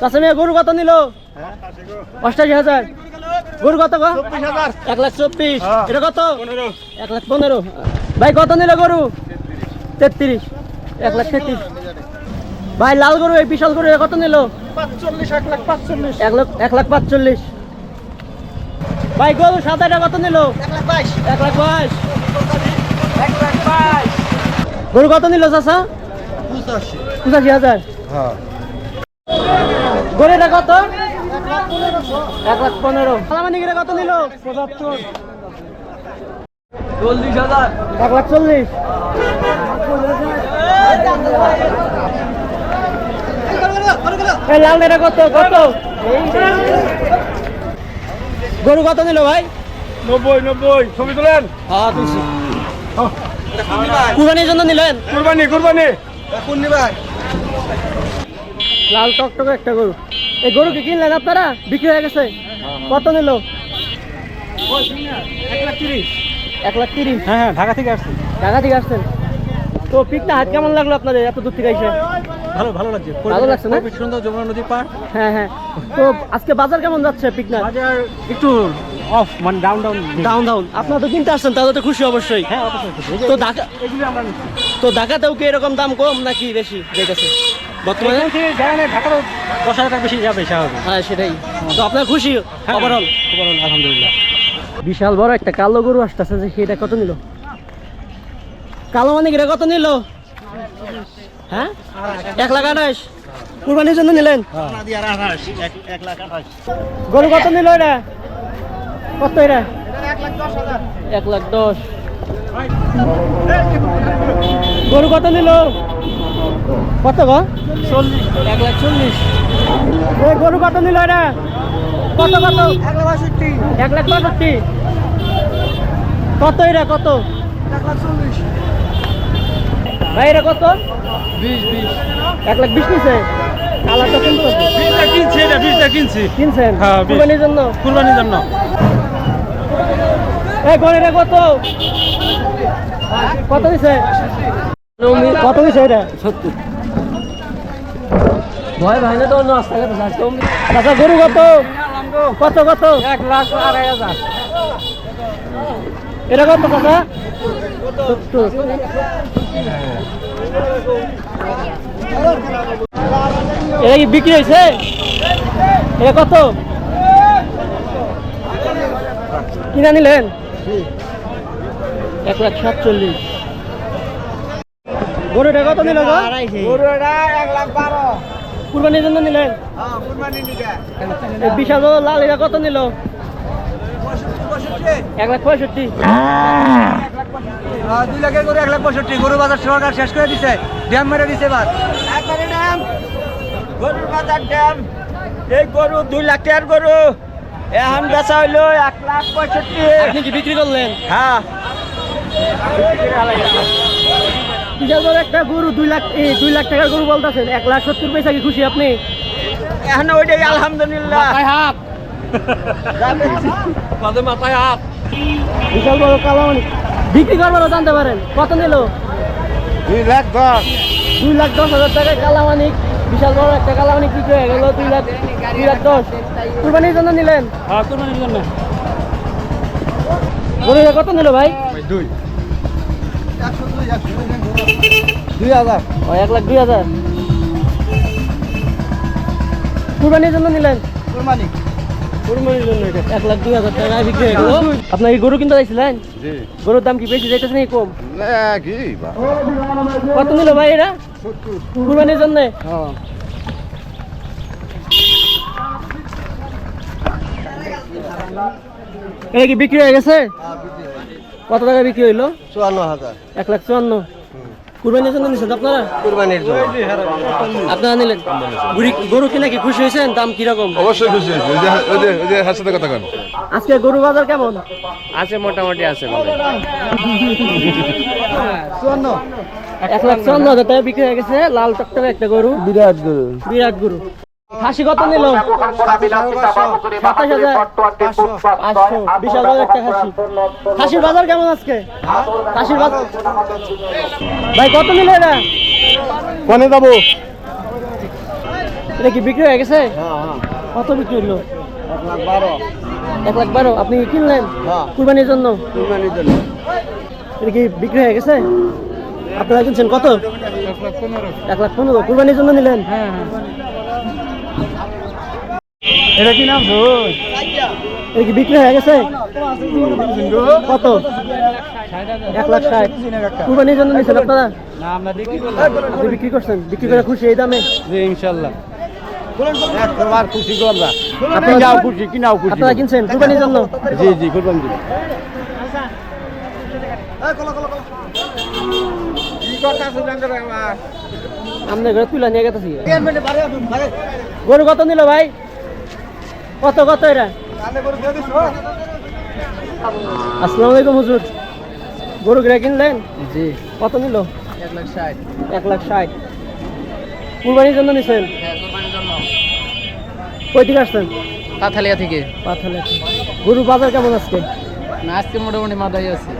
চাষা মিয়া গরু কত নিল। অষ্টাশি হাজার। গরু কত এক লাখ চব্বিশ। এটা কত? এক লাখ পনেরো। ভাই কত নিল গরু? তেত্রিশ। এক লাখ তেত্রিশ। ভাই লাল গরু এই বিশাল গরু কত নিল? পাঁচচল্লিশ এক লাখ পাঁচচল্লিশ। এক লাখ এক লাখ পাঁচচল্লিশ। ভাই গরু সাদাটা কত নিল? এক লাখ বাইশ। এক লাখ বাইশ। এক লাখ বাইশ। গরু কত নিল চাষা পঁচাশি। পঁচাশি হাজার। হ্যাঁ। গরুটা কত এক লাখ পনেরো। সালামানিগিরা কত নিল? পঁচাত্তর। চল্লিশ হাজার। এক লাখ চল্লিশ। লাল এটা কত? কত? গরু কত নিল ভাই? নব্বই নব্বই। ছবি তোলেন। হ্যাঁ তুলছি। কুরবানির জন্য নিলেন? কুরবানি কুরবানি। কোন নিবাই লাল টকটকে একটা গরু। এই গরু কি কিনলেন আপনারা? বিক্রি হয়ে গেছে? কত নিল? এক লাখ তিরিশ। হ্যাঁ হ্যাঁ ঢাকা থেকে আসছি। ঢাকা থেকে আসছেন? তো পিকটা হাট কেমন লাগল আপনাদের এত দূর থেকে এসে? ভালো ভালো লাগছে। ভালো লাগছে না? সুন্দর যমুনা নদী পার হ্যাঁ হ্যাঁ। তো আজকে বাজার কেমন যাচ্ছে পিকনা বাজার একটু অফ মানে ডাউন ডাউন ডাউন ডাউন আপনারা তো কিনতে আসছেন তাহলে তো খুশি অবশ্যই। হ্যাঁ অবশ্যই। তো ঢাকা তো ঢাকাতেও কি এরকম দাম কম নাকি বেশি? যেতেছে বর্তমানে? জায়গা দশ হাজার টাকা বেশি যাবে স্বাভাবিক। হ্যাঁ সেটাই। তো আপনার খুশি হ্যাঁ, ওভারঅল ওভারঅল আলহামদুলিল্লাহ। বিশাল বড় একটা কালো গরু আসতেছে যে সেটা কত নিল? কালো মানে কিরা কত নিল? হ্যাঁ? এক লাখ আঠাশ। কুরবানির জন্য নিলেন? গরু কত নিল এটা? কত এটা? এক লাখ দশ। গরু কত নিল? কত গো? চল্লিশ। এক লাখ চল্লিশ। ওই গরু কত নিল এটা? কত কত? এক লাখ বাষট্টি। এক লাখ বাষট্টি। কত এটা কত? এক লাখ চল্লিশ। ভাই এটা কত? বিশ বিশ। এক লাখ বিশ নিছে? কালারটা কিনতে বিশটা কিনছি এটা বিশটা কিনছি। কিনছেন? হ্যাঁ। কুরবানির জন্য? কুরবানির জন্য। এই গড়িটা কত? কত দিছে কত দিছে এটা? সত্তর। ভয় ভাই না তো রাস্তাঘাটে আচ্ছা গরু কত? কত কত? এক লাখ আড়াই হাজার। এটা কত কথা সত্তর। এটা কি বিক্রি হয়েছে? এটা কত? কিনা নিলেন? এক লাখ সাতচল্লিশ। গরুটা কত নিল গরুটা এক লাখ বারো। কুরবানির জন্য নিলেন হ্যাঁ বড় লাল এটা কত নিল? এক লাখ পঁয়ষট্টি। দুই লাখের গরু এক লাখ পঁয়ষট্টি। গরু বাজার সরকার শেষ করে দিছে। ড্যাম মেরে দিছে এবার। একবারে ড্যাম। গরুর বাজার ড্যাম। এই গরু দুই লাখ টাকার গরু। এখন বেচা হইল এক লাখ পঁয়ষট্টি। আপনি কি বিক্রি করলেন? হ্যাঁ। বিশাল বড় একটা গরু দুই লাখ এই দুই লাখ টাকার গরু বলতেছেন। এক লাখ সত্তর পয়সা কি খুশি আপনি? এখন ওইটাই আলহামদুলিল্লাহ। হাত। মাঝে মাথায় হাত। বিশাল বড় কালামানি বিক্রি করবারও জানতে পারেন। কত নিল? দুই লাখ দশ। দুই লাখ দশ হাজার টাকায় কালামানিক বিশাল বড় একটা কালামানিক বিক্রি হয়ে গেল দুই লাখ দুই লাখ দশ। কুরবানির জন্য নিলেন? হ্যাঁ কোরবানির জন্য। গরুটা কত নিল ভাই? দুই। দুই। হাজার। ও এক লাখ দুই হাজার। কুরবানির জন্য নিলেন? কুরবানি। কুরবানির জন্য এটা। এক লাখ দুই হাজার টাকায় বিক্রি হয়ে গেল। আপনার এই গরু কিনতে চাইছিলেন গরুর দাম কি বেশি যাইতেছে নাকি কম? কি কত নিল ভাই এরা কুরবানির জন্য? হ্যাঁ। এটা কি বিক্রি হয়ে গেছে। কত টাকা বিক্রি হইল? চুয়ান্ন হাজার। এক লাখ চুয়ান্ন। কুরবানির জন্য নিছেন আপনারা? কুরবানির জন্য। আপনারা নিলেন? গরু কিনা কি খুশি হয়েছেন? দাম কীরকম অবশ্যই খুশি হয়েছি। ওই যে ওই যে ওই যে হার সাথে কথা কেন? আজকে গরু বাজার কেমন? আছে মোটামুটি আছে চুয়ান্ন এক লাখ চুয়ান্ন হাজার টাকা বিক্রি হয়ে গেছে লাল টকটকে একটা গরু। বিরাট গরু। বিরাট গরু। খাসি কত নিল সাতাশ হাজার একটা খাসি খাসির বাজার কেমন আজকে? খাসির বাজার ভাই কত নিল এটা? কোনে যাব? এটা কি বিক্রি হয়ে গেছে? হ্যাঁ হ্যাঁ। কত বিক্রি হলো? এক লাখ বারো। এক লাখ বারো। আপনি কিনলেন? হ্যাঁ। কুরবানির জন্য? কুরবানির জন্য। এটা কি বিক্রি হয়ে গেছে? আপনারা কিনছেন কত? এক লাখ পনেরো। কুরবানির জন্য নিলেন? হ্যাঁ। এটা কি নাম এটা কি বিক্রি হয়ে গেছে? কত? এক লাখ ষাট। কুরবানির জন্য নিয়েছেন আপনারা? না আমরা দেখি আপনি বিক্রি করছেন? বিক্রি করে খুশি এই দামে? জি ইনশাল্লাহ। একবার খুশি আপনি যাও খুশি কিনাও খুশি আপনারা কিনছেন কুরবানির জন্য? জি জি কুরবানি দিন আপনার ঘরে তুলে নিয়ে গেতেছি। গরু কত নিল ভাই? কত কত এটা আসসালামু আলাইকুম হুজুর। গরু গিরা কিনলেন? জি। কত নিল? এক লাখ ষাট। এক লাখ ষাট। কুরবানির জন্য নিছেন? হ্যাঁ কই থেকে আসছেন? কাঁথালিয়া থেকে। পাথালে গরু বাজার কেমন আজকে? না আজকে মোটামুটি মাথায় আছে।